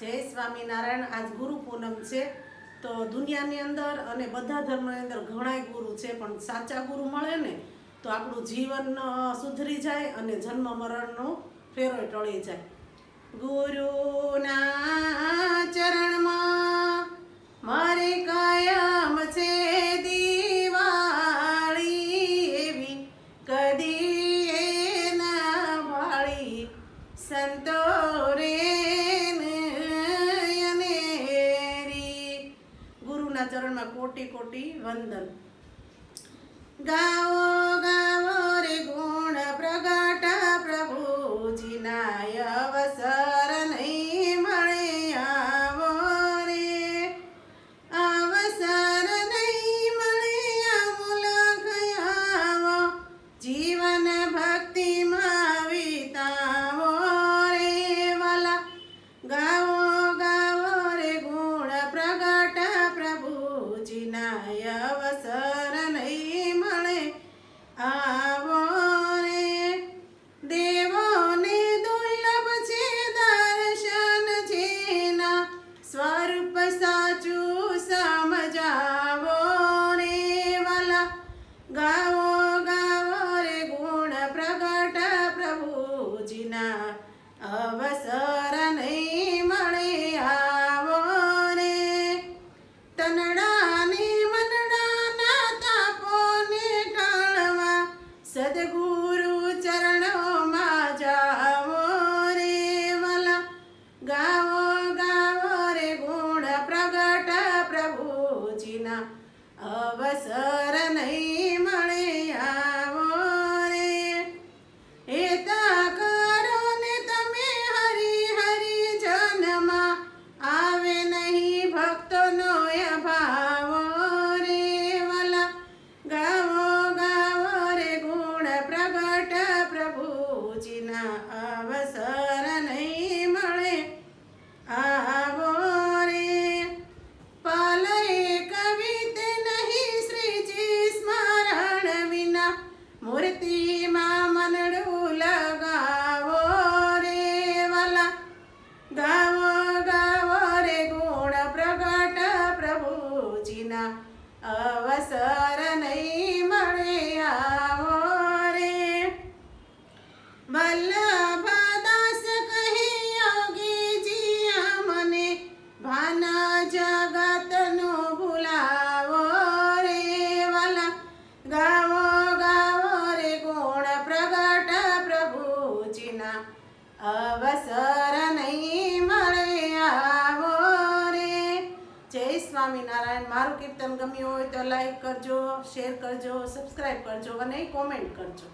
જય સ્વામિનારાયણ. આજ ગુરુ પૂનમ છે. તો દુનિયાની અંદર અને બધા ધર્મની અંદર ઘણાય ગુરુ છે, પણ સાચા ગુરુ મળે ને, તો આપણું જીવન સુધરી જાય અને જન્મ મરણનો ફેરો ટળી જાય. ગુરુના ચરણમાં ચરણમાં કોટી કોટી વંદન. ગાઓ ગાઓ રે ગુણ પ્રગટ પ્રભુજીના. આવો રે પ્રભુજીના અવસર નહીં મળે આવો રે. હેતા કરો ને તમે હરી હરી જનમાં આવે નહીં ભક્તોનો અભાવો રે વાલા. ગાવો ગાવો રે ગુણ પ્રગટ પ્રભુજીના અવસર નહીં મૂર્તિમાં મનડું લગાવો સ્વામિનારાયણ મારું કીર્તન ગમ્યું હોય તો લાઈક કરજો શેર કરજો સબસ્ક્રાઈબ કરજો અને કોમેન્ટ કરજો.